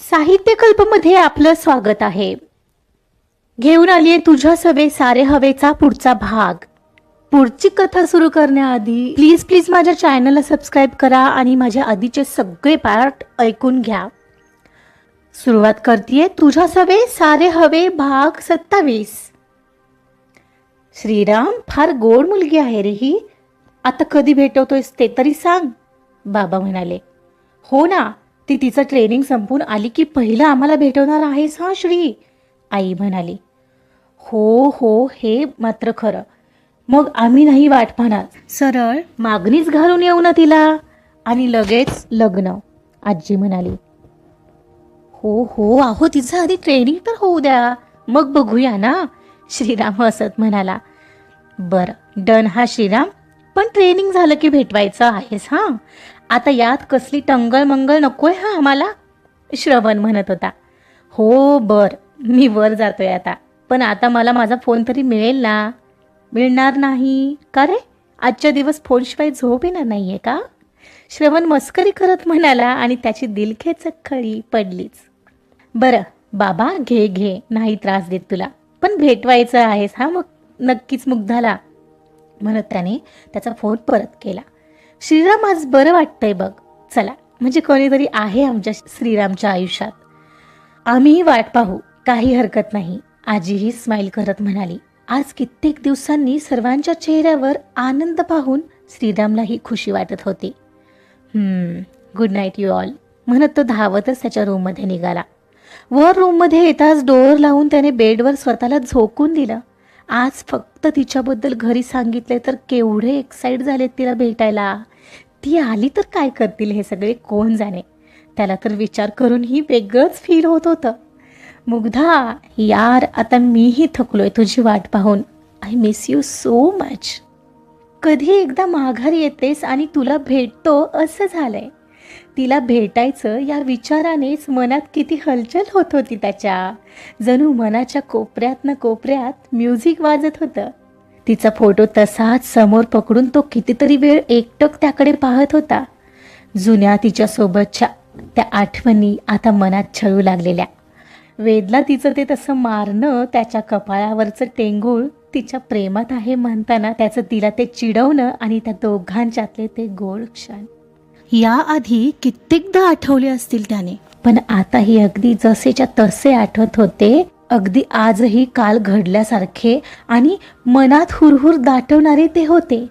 साहित्य कल्पमध्ये आपलं स्वागत आहे. घेऊन आलीये तुझ्या सवे सारे हवेचा पुढचा भाग. पुढची कथा सुरू करण्याआधी प्लीज प्लीज माझ्या चॅनलला सबस्क्राईब करा आणि माझ्या आधीचे सगळे पार्ट ऐकून घ्या. सुरुवात करतीये तुझ्या सवे सारे हवे भाग सत्तावीस. श्रीराम फार गोड मुलगी आहे रे ही. आता कधी भेटवतोयस ते तरी सांग. बाबा म्हणाले. हो ना ती तिचं ट्रेनिंग संपून आली की पहिलं आम्हाला भेटवणार आहेस हा श्री? आई म्हणाली. हो हो हे मात्र खरं. मग आम्ही नाही वाट पाहणार. सरळ. मागणीच घालून येऊ ना तिला. आणि लगेच लग्न आजी म्हणाली. हो हो अहो तिचं आधी ट्रेनिंग तर होऊ द्या. मग बघूया ना श्रीराम हसत म्हणाला. बरं डन हा श्रीराम. पण ट्रेनिंग झालं की भेटवायचं आहेस हां? आता यात कसली टंगळ मंगळ नकोय हा आम्हाला? श्रवण म्हणत होता. हो बर मी वर जातोय आता. पण आता मला माझा फोन तरी मिळेल ना? मिळणार नाही. का रे? आजच्या दिवस फोनशिवाय झोप येणार नाहीये का? श्रवण मस्करी करत म्हणाला आणि त्याची दिलखेचक खळी पडलीच. बरं बाबा घे घे नाही त्रास देत तुला. पण भेटवायचं आहेस हा मग नक्कीच मुग्धाला म्हणत त्याने त्याचा फोन परत केला. श्रीराम आज बरं वाटतंय बघ. चला म्हणजे कोणीतरी आहे आमच्या श्रीरामच्या आयुष्यात. आम्हीही वाट पाहू काही हरकत नाही. आजीही स्माईल करत म्हणाली आज कित्येक दिवसांनी सर्वांच्या चेहऱ्यावर आनंद पाहून श्रीरामलाही खुशी वाटत होती. गुड नाईट यू ऑल म्हणत तो धावतच त्याच्या रूममध्ये निघाला. वर रूममध्ये येताच डोअर लावून त्याने बेडवर स्वतःला झोकून दिलं. आज फक्त तिच्याबद्दल घरी सांगितले तर केवढे एक्साइट झालेत तिला भेटायला. ती आली तर काय करतील हे सगळे कोण जाणे? त्याला तर विचार करूनही वेगळंच फील होत होतं. मुग्धा यार आता मीही थकलोय तुझी वाट पाहून. I miss you so much कधी एकदा माघारी येतेस आणि तुला भेटतो असं झालंय. तिला भेटायचं या विचारानेच मनात किती हलचल होत होती त्याच्या. जणू मनाच्या कोपऱ्यात कोपऱ्यात म्युझिक वाजत होतं. तिचा फोटो तसाच समोर पकडून तो कितीतरी वेळ एकटक त्याकडे पाहत होता. जुन्या तिच्यासोबतच्या त्या आठवणी आता मनात छळू लागलेल्या. वेदला तिचं ते तसं मारणं त्याच्या कपाळावरचं टेंगूळ तिच्या प्रेमात आहे म्हणताना त्याचं तिला ते चिडवणं आणि त्या दोघांच्यातले ते गोड क्षण. याआधी कित्येकदा आठवले असतील त्याने. पण आताही अगदी जसेच्या तसे आठवत होते अगदी आजही काल घडल्यासारखे आणि मनात हुरहुर दाटवणारे ते होते.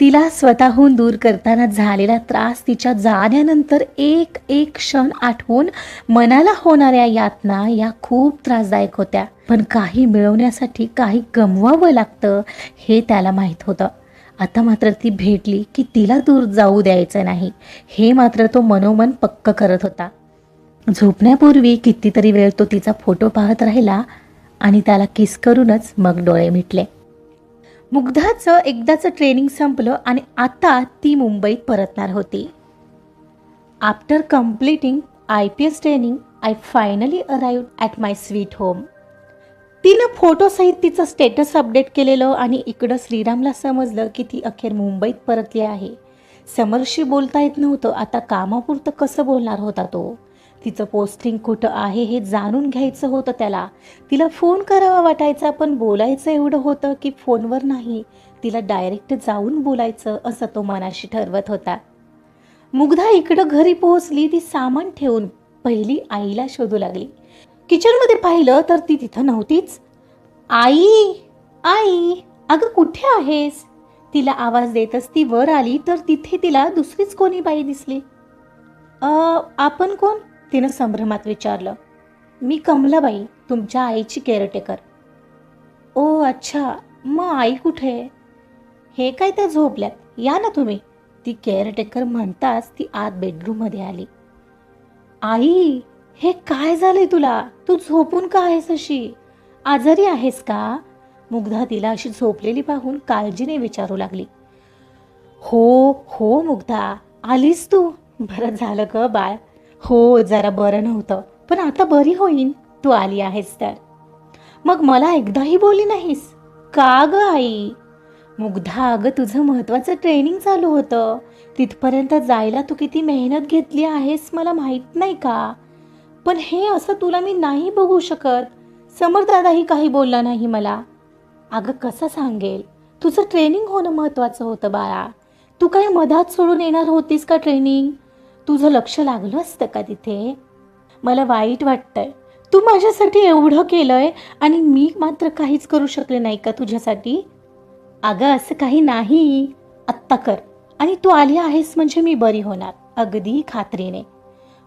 तिला स्वतःहून दूर करताना झालेला त्रास तिच्या जाण्यानंतर एक एक क्षण आठवून मनाला होणाऱ्या यातना या खूप त्रासदायक होत्या. पण काही मिळवण्यासाठी काही गमवावं लागतं हे त्याला माहीत होतं. आता मात्र ती भेटली की तिला दूर जाऊ द्यायचं नाही. हे मात्र तो मनोमन पक्क करत होता. झोपण्यापूर्वी कितीतरी वेळ तो तिचा फोटो पाहत राहिला आणि त्याला किस करूनच मग डोळे मिटले. मुग्धाचं एकदाचं ट्रेनिंग संपलं आणि आता ती मुंबईत परतणार होती. After completing I P S training I finally arrive at my sweet home तिनं फोटोसहित तिचं स्टेटस अपडेट केलेलं आणि इकडं श्रीरामला समजलं की ती अखेर मुंबईत परतली आहे. समरशी बोलता येत नव्हतं. आता कामापुरतं कसं बोलणार होता तो? तिचं पोस्टिंग कुठं आहे हे जाणून घ्यायचं होतं त्याला. तिला फोन करावा वाटायचा पण बोलायचं एवढं होतं की फोनवर नाही. तिला डायरेक्ट जाऊन बोलायचं असं तो मनाशी ठरवत होता. मुग्धा इकडं घरी पोहोचली ती सामान ठेवून पहिली आईला शोधू लागली. किचनमध्ये पाहिलं तर ती तिथं नव्हतीच. आई आई अगं कुठे आहेस? तिला आवाज देतच ती वर आली तर तिथे तिला दुसरीच कोणी बाई दिसली. आपण कोण? तिनं संभ्रमात विचारलं मी कमलाबाई तुमच्या आईची केअरटेकर ओ अच्छा मग आई कुठे? हे काय त्या झोपल्यात? या ना तुम्ही. ती केअरटेकर म्हणताच ती आत बेडरूममध्ये आली. आई हे काय झालंय तुला? तू झोपून का आहेस अशी? आजारी आहेस का? मुग्धा तिला अशी झोपलेली पाहून काळजीने विचारू लागली. हो हो मुग्धा आलीस तू. बरं झालं ग बाळ हो जरा बरं नव्हतं पण आता बरी होईन तू आली आहेस तर. मग मला एकदाही बोली नाहीस? का ग आई? मुग्धा अगं तुझं महत्त्वाचं ट्रेनिंग चालू होतं. तिथपर्यंत जायला तू किती मेहनत घेतली आहेस मला माहीत नाही का? पण हे असं तुला मी नाही बघू शकत. समर्थदादाही काही बोलला नाही मला. अगं कसं सांगेल? तुझं ट्रेनिंग होणं महत्त्वाचं होतं बाळा. तू काही मधात सोडून येणार होतीस का ट्रेनिंग तुझं लक्ष लागलं असतं का तिथे? मला वाईट वाटतंय. तू माझ्यासाठी एवढं केलंय आणि मी मात्र काहीच करू शकले नाही का तुझ्यासाठी? अगं असं काही नाही. आत्ता कर. आणि तू आली आहेस म्हणजे मी बरी होणार अगदी खात्रीने.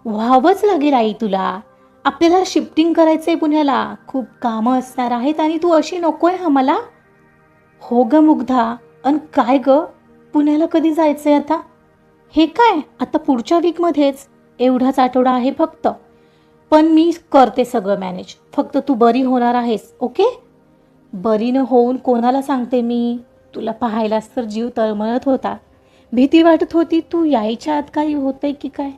व्हावंच लागेल आई तुला. आपल्याला शिफ्टिंग करायचंय पुण्याला. खूप कामं असणार आहेत आणि तू अशी नकोय हा मला. हो ग मुग्धा. अन काय ग? पुण्याला कधी जायचंय आता? हे काय? आता पुढच्या वीकमध्येच एवढाच आठवडा आहे फक्त. पण मी करते सगळं मॅनेज फक्त तू बरी होणार आहेस ओके? बरी न होऊन कोणाला सांगते मी? तुला पाहायलाच तर जीव तळमळत होता. भीती वाटत होती तू यायच्या आत काही होतंय की काय?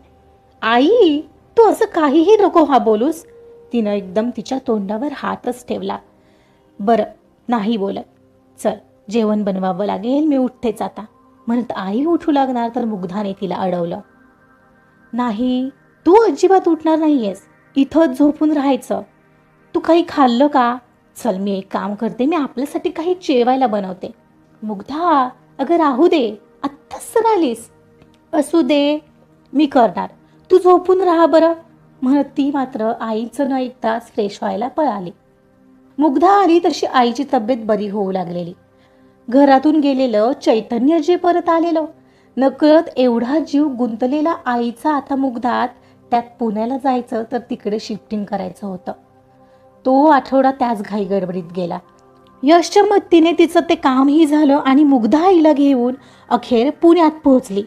आई तू असं काहीही नको हा बोलूस. तिनं एकदम तिच्या तोंडावर हातच ठेवला. बरं नाही बोलत. चल जेवण बनवावं लागेल मी उठतेच आता. म्हणत आई उठू लागणार तर मुग्धाने तिला अडवलं. नाही तू अजिबात उठणार नाहीयेस. इथंच झोपून राहायचं. तू काही खाल्लं का? चल मी एक काम करते. मी आपल्यासाठी काही जेवायला बनवते. मुग्धा अगं राहू दे. आत्ताच तर आलीस. असू दे. मी करणार. तू झोपून राहा बरं. म्हणत ती मात्र आईचं न ऐकताच फ्रेश व्हायला पळाली. मुग्धा आली तशी आईची तब्येत बरी होऊ लागलेली. घरातून गेलेलं चैतन्य जे परत आलेलं. नकळत एवढा जीव गुंतलेला आईचा आता मुग्धात त्यात पुण्याला जायचं तर तिकडे शिफ्टिंग करायचं होतं. तो आठवडा त्याच घाई गडबडीत गेला. यशच्या मदतीने तिचं ते कामही झालं आणि मुग्धा आईला घेऊन अखेर पुण्यात पोहोचली.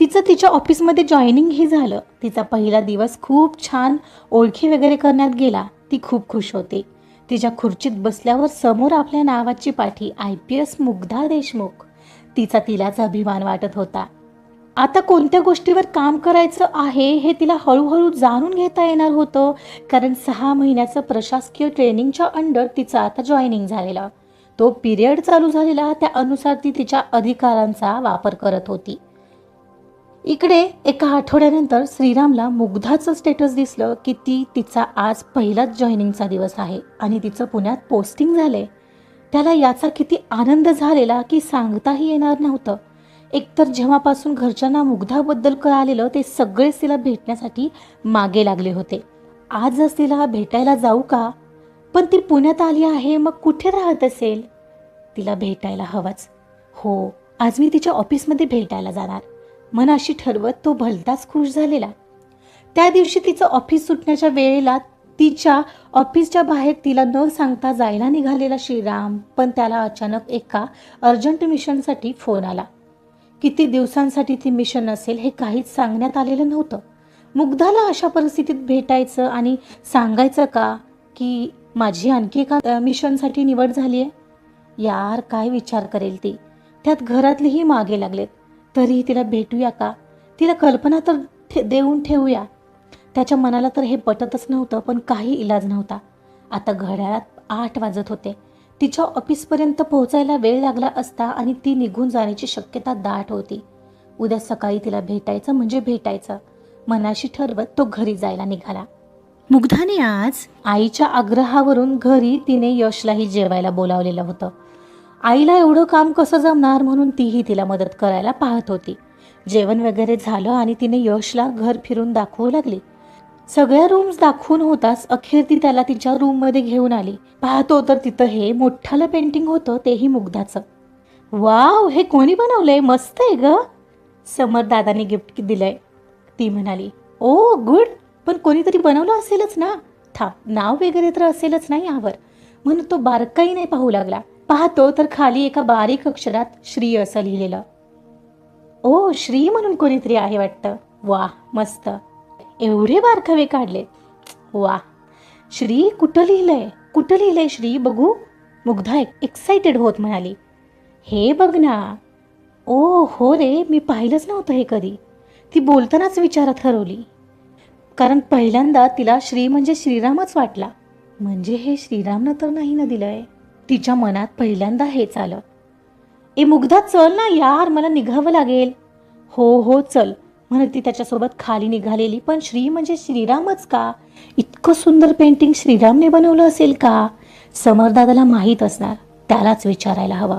तिचं तिच्या ऑफिसमध्ये जॉईनिंगही झालं. तिचा पहिला दिवस खूप छान ओळखी वगैरे करण्यात गेला. ती खूप खुश होती. तिच्या खुर्चीत बसल्यावर समोर आपल्या नावाची पाठी I P S Mugdha Deshmukh. तिचा तिलाच अभिमान वाटत होता. आता कोणत्या गोष्टीवर काम करायचं आहे हे तिला हळूहळू जाणून घेता येणार होतं कारण सहा महिन्याचं प्रशासकीय ट्रेनिंगच्या अंडर तिचं आता जॉईनिंग झालेलं. तो पिरियड चालू झालेला त्या अनुसार ती तिच्या अधिकारांचा वापर करत होती. इकडे एका आठवड्यानंतर श्रीरामला मुग्धाचं स्टेटस दिसलं की ती तिचा आज पहिलाच जॉईनिंगचा दिवस आहे आणि तिचं पुण्यात पोस्टिंग झाले त्याला याचा किती आनंद झालेला की सांगताही येणार नव्हतं. एकतर जेव्हापासून घरच्यांना मुग्धाबद्दल कळालेलं ते सगळेच तिला भेटण्यासाठी मागे लागले होते. आजच तिला भेटायला जाऊ का? पण ती पुण्यात आली आहे मग कुठे राहत असेल? तिला भेटायला हवंच. हो आज मी तिच्या ऑफिसमध्ये भेटायला जाणार. मनाशी ठरवत तो भलताच खुश झालेला. त्या दिवशी तिचं ऑफिस सुटण्याच्या वेळेला तिच्या ऑफिसच्या बाहेर तिला न सांगता जायला निघालेला श्रीराम पण त्याला अचानक एका अर्जंट मिशनसाठी फोन आला. किती दिवसांसाठी ती मिशन असेल हे काहीच सांगण्यात आलेलं नव्हतं. मुग्धाला अशा परिस्थितीत भेटायचं आणि सांगायचं का की माझी आणखी एका मिशनसाठी निवड झाली आहे यार काय विचार करेल ती. त्यात घरातलेही मागे लागलेत. तरीही तिला भेटूया का? तिला कल्पना तर ठे देऊन ठेवूया. त्याच्या मनाला तर हे पटतच नव्हतं पण काही इलाज नव्हता. आता घड्याळात आठ वाजत होते. तिच्या ऑफिसपर्यंत पोहोचायला वेळ लागला असता आणि ती निघून जाण्याची शक्यता दाट होती. उद्या सकाळी तिला भेटायचं म्हणजे भेटायचं. मनाशी ठरवत तो घरी जायला निघाला. मुग्धाने आज? आईच्या आग्रहावरून घरी तिने यशलाही जेवायला बोलावलेलं होतं. आईला एवढं काम कसं जमणार म्हणून तीही तिला मदत करायला पाहत होती. जेवण वगैरे झालं आणि तिने यशला घर फिरून दाखवू लागली. सगळ्या रूम्स दाखवून होताच अखेर ती त्याला तिच्या रूममध्ये घेऊन आली. पाहतो तर तिथं हे मोठ्याला पेंटिंग होतं तेही मुग्धाचं. वाव हे कोणी बनवलंय? मस्त आहे ग. समर दादाने गिफ्ट दिलंय. ती म्हणाली ओ गुड पण कोणीतरी बनवलं असेलच ना. थांब नाव वगैरे तर असेलच ना यावर. म्हणून तो बारकाही नाही पाहू लागला. पाहतो तर खाली एका बारीक अक्षरात श्री असं लिहिलेलं. ओ श्री म्हणून कोणीतरी आहे वाटतं. वा मस्त. एवढे बारकावे काढले. वा श्री कुठं लिहिलंय? कुठं लिहिलंय श्री? बघू. मुग्धा एक्साइटेड होत म्हणाली. हे बघ ना. ओ हो रे मी पाहिलंच नव्हतं हे कधी. ती बोलतानाच विचारात हरवली. कारण पहिल्यांदा तिला श्री म्हणजे श्रीरामच वाटला. म्हणजे हे श्रीरामनं तर नाही ना दिलंय. तिच्या मनात पहिल्यांदा हेच आलं. ए मुग्धा चल ना यार मला निघावं लागेल. हो हो चल म्हणत ती त्याच्यासोबत खाली निघालेली. पण श्री म्हणजे श्रीरामच का? इतकं सुंदर पेंटिंग श्रीरामने बनवलं असेल का? समरदादाला माहीत असणार त्यालाच विचारायला हवं.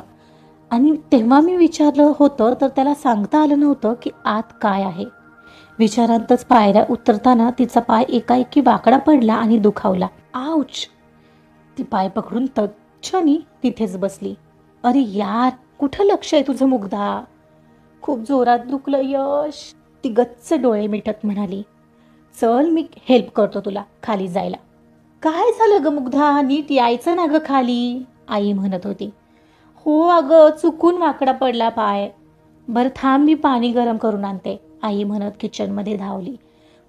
आणि तेव्हा मी विचारलं होतं तर त्याला सांगता आलं नव्हतं की आत काय आहे. विचारांतच पायऱ्या उतरताना तिचा पाय एकाएकी वाकडा पडला आणि दुखावला. आऊच ती पाय पकडून तच्छनी तिथेच बसली. अरे यार कुठं लक्ष आहे तुझं मुग्धा? खूप जोरात दुखलं यश. ती गच्च डोळे मिटत म्हणाली चल मी हेल्प करतो तुला खाली जायला. काय झालं ग मुग्धा? नीट यायचं ना ग खाली? आई म्हणत होती. हो अगं चुकून वाकडा पडला पाय. बरं थांब मी पाणी गरम करून आणते आई म्हणत किचनमध्ये धावली.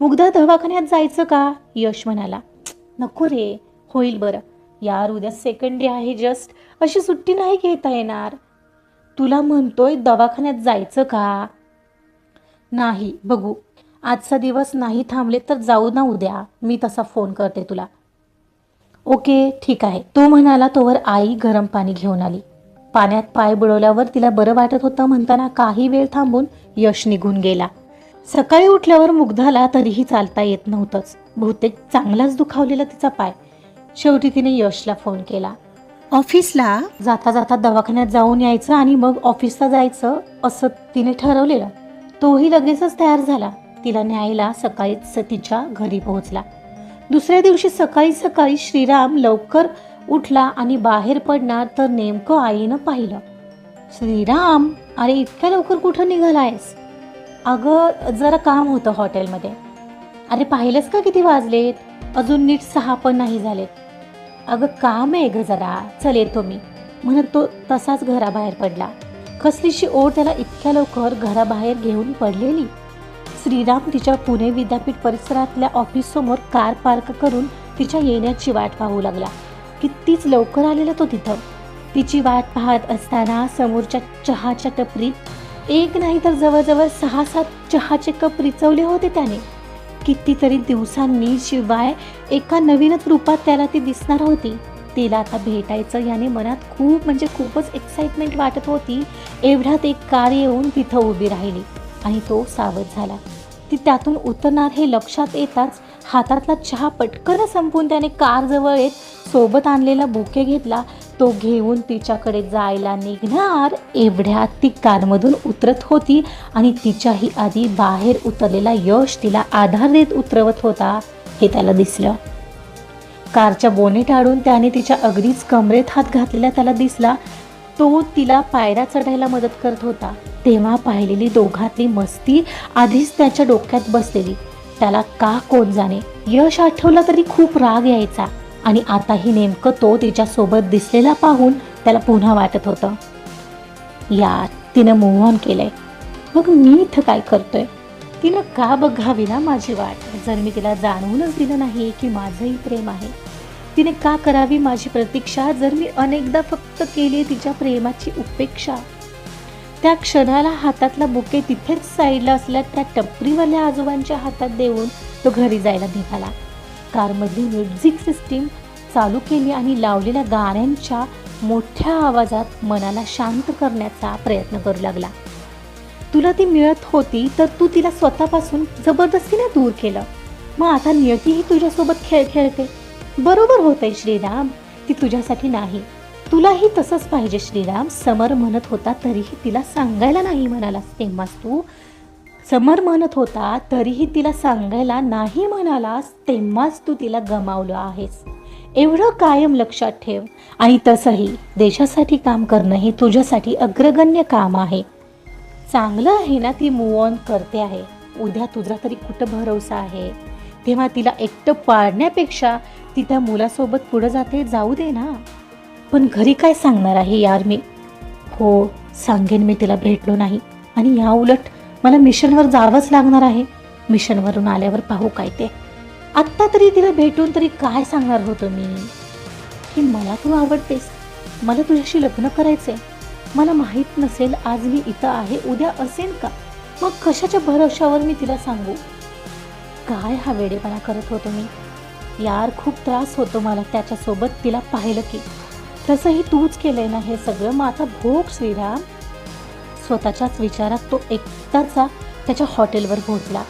मुग्धा दवाखान्यात जायचं का? यश म्हणाला. नको रे होईल बरं. यार उद्या सेकंड डे आहे जस्ट अशी सुट्टी नाही घेता येणार. तुला म्हणतोय दवाखान्यात जायचं का? नाही बघू. आजचा दिवस नाही थांबले तर जाऊ ना उद्या. मी तसा फोन करते तुला. ओके ठीक आहे. तो म्हणाला तोवर आई गरम पाणी घेऊन आली. पाण्यात पाय बुडवल्यावर तिला बरं वाटत होतं म्हणताना काही वेळ थांबून यश निघून गेला. सकाळी उठल्यावर मुग्धाला तरीही चालता येत नव्हतंच. बहुतेक चांगलाच दुखावलेला तिचा पाय. शेवटी तिने यशला फोन केला. ऑफिसला? जाता जाता दवाखान्यात जाऊन यायचं आणि मग ऑफिसला जायचं असं तिने ठरवलेलं. तोही लगेचच तयार झाला. तिला न्यायला सकाळीच तिच्या घरी पोहोचला. दुसऱ्या दिवशी सकाळी सकाळी श्रीराम लवकर उठला आणि बाहेर पडणार तर नेमकं आईनं पाहिलं. श्रीराम अरे इतक्या लवकर कुठं निघालायस? अगं जरा काम होतं हॉटेलमध्ये. अरे पाहिलंस का किती वाजलेत? अजून नीट सहा पण नाही झालेत. अगं काम आहे ग जरा. चल येतो मी. म्हणत तो तसाच घराबाहेर पडला. कसलीशी ओढ त्याला इतक्या लवकर घराबाहेर घेऊन पडलेली. श्रीराम तिच्या पुणे विद्यापीठ परिसरातल्या ऑफिससमोर कार पार्क करून तिच्या येण्याची वाट पाहू लागला. कितीच लवकर आलेला तो तिथं. तिची वाट पाहत असताना समोरच्या चहाच्या टपरीत एक नाही तर जवळजवळ सहा सात चहाचे कप रिचवले होते त्याने. कितीतरी दिवसांनी शिवाय एका नवीनच रूपात त्याला ती दिसणार होती. तिला आता भेटायचं याने मनात खूप म्हणजे खूपच एक्साइटमेंट वाटत होती. एवढ्यात एक कार येऊन तिथं उभी राहिली आणि तो सावध झाला. ती त्यातून उतरणार हे लक्षात येताच हातातला चहा पटकन संपून त्याने कारजवळ येत सोबत आणलेला बुके घेतला. तो घेऊन तिच्याकडे जायला निघणार. एवढ्यात ती कारमधून उतरत होती आणि तिच्याही आधी बाहेर उतरलेला यश तिला आधार देत उतरवत होता. हे त्याला दिसलं. कारच्या बोने टाळून त्याने तिच्या अगदीच कमरेत हात घातलेला त्याला दिसला. तो तिला पायऱ्या चढायला मदत करत होता. तेव्हा पाहिलेली दोघातली मस्ती आधीच त्याच्या डोक्यात बसलेली. त्याला का कोण जाणे? यश आठवला तरी खूप राग यायचा. आणि आताही नेमकं तो तिच्यासोबत दिसलेला पाहून त्याला पुन्हा वाटत होतं. यार तिनं मूव्ह ऑन केलंय. मग मी इथं काय करतोय? तिनं का बघावी ना माझी वाट? जर मी तिला जाणवूनच दिलं नाही की माझंही प्रेम आहे. तिने का करावी माझी प्रतीक्षा? जर मी अनेकदा फक्त केली तिच्या प्रेमाची उपेक्षा त्या क्षणाला हातातला बुके तिथेच साईडला असल्या त्या टपरीवाल्या आजोबांच्या हातात देऊन तो घरी जायला निघाला. कारमधली म्युझिक सिस्टीम चालू केली आणि लावलेल्या गाण्यांच्या मोठ्या आवाजात मनाला शांत करण्याचा प्रयत्न करू लागला. तुला ती मिळत होती तर तू तिला स्वतःपासून जबरदस्तीने दूर केलं. मग आता नियतीही तुझ्यासोबत खेळ खेळते. बरोबर होतंय श्रीराम ती तुझ्यासाठी नाही. तुलाही तसंच पाहिजे श्रीराम. समर म्हणत होता तरीही तिला सांगायला नाही म्हणालास. तेव्हाच तू समर म्हणत होता तरीही तिला सांगायला नाही म्हणालास. तेव्हाच तू तिला गमावलं आहेस. एवढं कायम लक्षात ठेव. आणि तसंही देशासाठी काम करणं हे तुझ्यासाठी अग्रगण्य काम आहे. चांगलं आहे ना ती मूव ऑन करते आहे. उद्या तुझा तरी कुठं भरवसा आहे? तेव्हा तिला एकटं पाळण्यापेक्षा ती त्या मुलासोबत पुढं जाते. जाऊ दे ना. पण घरी काय सांगणार आहे यार मी? हो सांगेन मी तिला भेटलो नाही. आणि या उलट मला मिशनवर जावंच लागणार आहे. मिशनवरून आल्यावर पाहू काय ते. आत्ता तरी तिला भेटून तरी काय सांगणार होतो मी? की मला तू आवडतेस. मला तुझ्याशी लग्न करायचंय. मला माहीत नसेल आज मी इथं आहे उद्या असेल का? मग कशाच्या भरवशावर मी तिला सांगू? काय हा वेडेपणा करत होतो मी? यार खूप त्रास होतो मला त्याच्यासोबत तिला पाहिलं की. तसंही तूच केलंय ना हे सगळं? मग आता भोग श्रीराम. स्वतःच्याच विचारात तो एकटाचा त्याच्या हॉटेलवर पोहोचला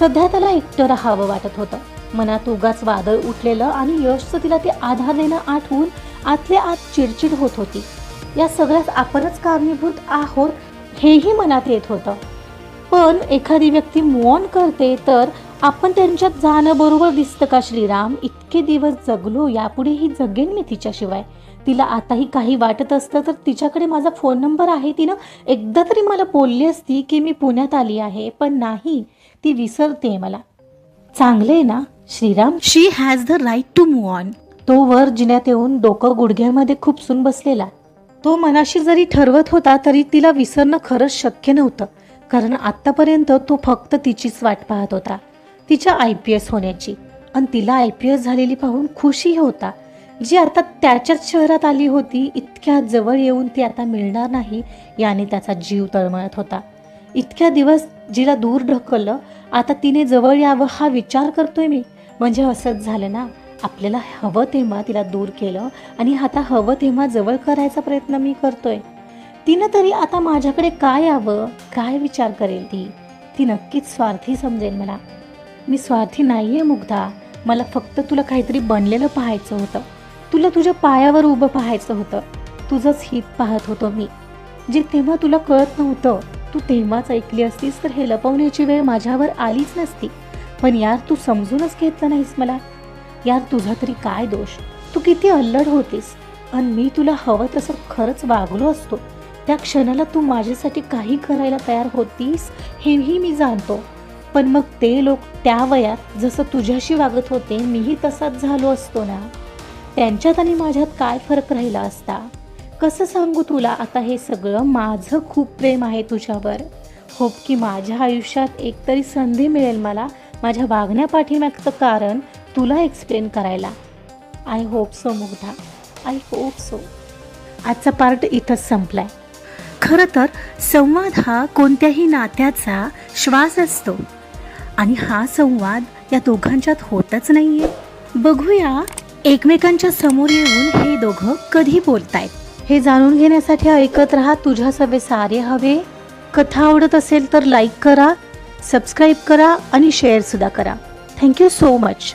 सध्या त्याला एकटं राहावं वाटत होतं. मनात उगाच वादळ उठलेलं आणि यशचं तिला ते आधार देणं आठवून आतल्या आत चिडचिड होत होती. या सगळ्यात आपणच कारणीभूत आहोत हेही मनात येत होतं. पण एखादी व्यक्ती मौन करते तर आपण त्यांच्यात जाणं बरोबर दिसतं का श्रीराम? इतके दिवस जगलो यापुढेही जगेन मी तिच्याशिवाय. तिला आताही काही वाटत असतं तर तिच्याकडे माझा फोन नंबर आहे. तिनं एकदा तरी मला बोलली असती की मी पुण्यात आली आहे पण नाही ती विसरते मला. चांगले ना Shriram? She has the right to move on तो वर जिन्यात येऊन डोकं गुडघ्यामध्ये खुपसून बसलेला. तो मनाशी जरी ठरवत होता तरी तिला विसरणं खरंच शक्य नव्हतं कारण आत्तापर्यंत तो फक्त तिचीच वाट पाहत होता तिच्या आय पी एस होण्याची. आणि तिला आय पी एस झालेली पाहून खुशी होता. जी आता त्याच्याच शहरात आली होती इतक्या जवळ येऊन ती आता मिळणार नाही याने त्याचा जीव तळमळत होता. इतक्या दिवस जिला दूर ढकललं आता तिने जवळ यावं हा विचार करतोय मी. म्हणजे असंच झालं ना आपल्याला हवं तेव्हा तिला दूर केलं आणि आता हवं तेव्हा जवळ करायचा प्रयत्न मी करतोय. तिनं तरी आता माझ्याकडे काय यावं काय विचार करेल ती? ती नक्कीच स्वार्थी समजेल मला. मी स्वार्थी नाही आहे मुग्धा. मला फक्त तुला काहीतरी बनलेलं पाहायचं होतं. तुला तुझ्या पायावर उभं पाहायचं होतं. तुझंच हित पाहत होतो मी. जे तेव्हा तुला कळत नव्हतं तू तेव्हाच ऐकली असतीस तर हे लपवण्याची वेळ माझ्यावर आलीच नसती. पण यार तू समजूनच घेतलं नाहीस मला. यार तुझा तरी काय दोष? तू किती अल्लड होतीस. आणि मी तुला हवं तसं खरंच वागलो असतो. त्या क्षणाला तू माझ्यासाठी काही करायला तयार होतीस हेही मी जाणतो. पण मग ते लोक त्या वयात जसं तुझ्याशी वागत होते मीही तसाच झालो असतो ना? त्यांच्यात आणि माझ्यात काय फरक राहिला असता? कसं सांगू तुला? आता हे सगळं माझं खूप प्रेम आहे तुझ्यावर. होप की माझ्या आयुष्यात एकतरी संधी मिळेल मला माझ्या वागण्यापाठीमागचं कारण तुला एक्सप्लेन करायला. I hope so Mugdha. I hope so आजचा पार्ट इथंच संपलाय. खरं तर संवाद हा कोणत्याही नात्याचा श्वास असतो. आणि हा संवाद या दोघांच्यात होतच नाहीये. बघूया एकमेकांच्या समोर येऊन हे दोघं कधी बोलतायत? हे जाणून घेण्यासाठी ऐकत राहा तुझ्या सवे सारे हवे. कथा आवडत असेल तर लाईक करा सबस्क्राईब करा आणि शेअरसुद्धा करा. Thank you so much